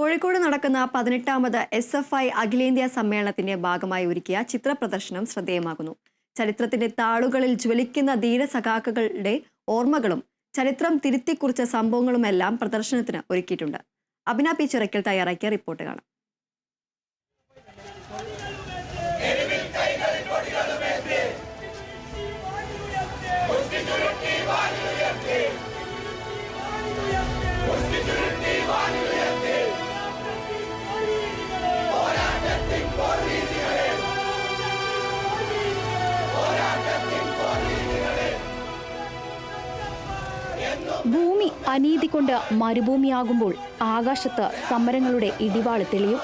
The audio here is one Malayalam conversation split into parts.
കോഴിക്കോട് നടക്കുന്ന പതിനെട്ടാമത് എസ് എഫ് ഐ അഖിലേന്ത്യാ സമ്മേളനത്തിന്റെ ഭാഗമായി ഒരുക്കിയ ചിത്ര പ്രദർശനം ശ്രദ്ധേയമാകുന്നു. ചരിത്രത്തിന്റെ താളുകളിൽ ജ്വലിക്കുന്ന ധീരസഖാക്കളുടെ ഓർമ്മകളും ചരിത്രം തിരുത്തിക്കുറിച്ച സംഭവങ്ങളുമെല്ലാം പ്രദർശനത്തിന് ഒരുക്കിയിട്ടുണ്ട്. അഭിന പി തയ്യാറാക്കിയ റിപ്പോർട്ട് കാണാം. ഭൂമി അനീതി കൊണ്ട് മരുഭൂമിയാകുമ്പോൾ ആകാശത്ത് സമരങ്ങളുടെ ഇടിവാൾ തെളിയും.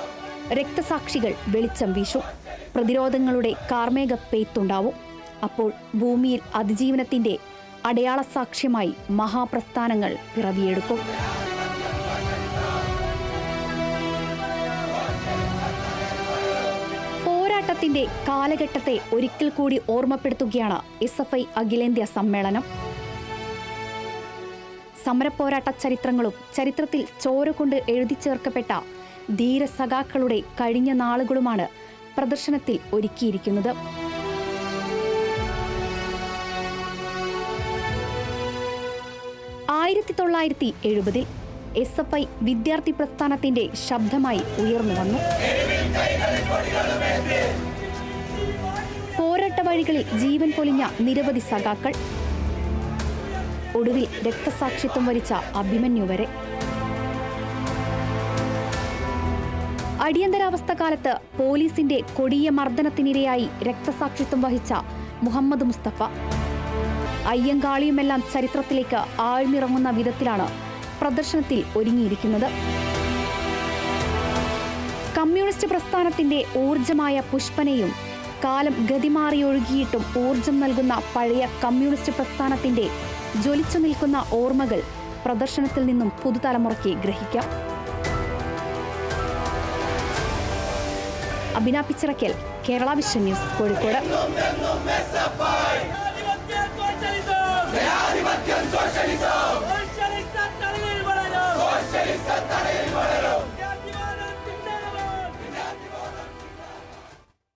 രക്തസാക്ഷികൾ വെളിച്ചം വീശും. പ്രതിരോധങ്ങളുടെ കാർമേക പെയ്ത്തുണ്ടാവും. അപ്പോൾ ഭൂമിയിൽ അതിജീവനത്തിന്റെ അടയാള സാക്ഷ്യമായി മഹാപ്രസ്ഥാനങ്ങൾ പിറവിയെടുക്കും. പോരാട്ടത്തിന്റെ കാലഘട്ടത്തെ ഒരിക്കൽ കൂടി ഓർമ്മപ്പെടുത്തുകയാണ് എസ് എഫ് ഐ അഖിലേന്ത്യാ സമ്മേളനം. സമരപ്പോരാട്ട ചരിത്രങ്ങളും ചരിത്രത്തിൽ ചോര കൊണ്ട് എഴുതി ചേർക്കപ്പെട്ട ധീരസഖാക്കളുടെ കഴിഞ്ഞ നാളുകളുമാണ് പ്രദർശനത്തിൽ ഒരുക്കിയിരിക്കുന്നത്. ആയിരത്തി തൊള്ളായിരത്തി എഴുപതിൽ എസ് എഫ് ഐ വിദ്യാർത്ഥി പ്രസ്ഥാനത്തിന്റെ ശബ്ദമായി ഉയർന്നു വന്നു. പോരാട്ട വഴികളിൽ ജീവൻ പൊലിഞ്ഞ നിരവധി സഖാക്കൾ ഒടുവിൽ രക്തസാക്ഷിത്വം വരിച്ച അഭിമന്യു വരെ. അടിയന്തരാവസ്ഥ കാലത്ത് പോലീസിന്റെ കൊടിയ മർദ്ദനത്തിനിരയായി രക്തസാക്ഷിത്വം വഹിച്ച മുഹമ്മദ് മുസ്തഫ. അയ്യങ്കാളിയുമെല്ലാം ചരിത്രത്തിലേക്ക് ആഴ്ന്നിറങ്ങുന്ന വിധത്തിലാണ് പ്രദർശനത്തിൽ ഒരുങ്ങിയിരിക്കുന്നത്. കമ്മ്യൂണിസ്റ്റ് പ്രസ്ഥാനത്തിന്റെ ഊർജമായ പുഷ്പനയും കാലം ഗതിമാറിയൊഴുകിയിട്ടും ഊർജം നൽകുന്ന പഴയ കമ്മ്യൂണിസ്റ്റ് പ്രസ്ഥാനത്തിന്റെ ജ്വലിച്ചു നിൽക്കുന്ന ഓർമ്മകൾ പ്രദർശനത്തിൽ നിന്നും പുതുതലമുറയ്ക്ക് ഗ്രഹിക്കാം. അഭിനാപിച്ചിറക്കൽ കേരള വിഷൻ ന്യൂസ് കോഴിക്കോട്.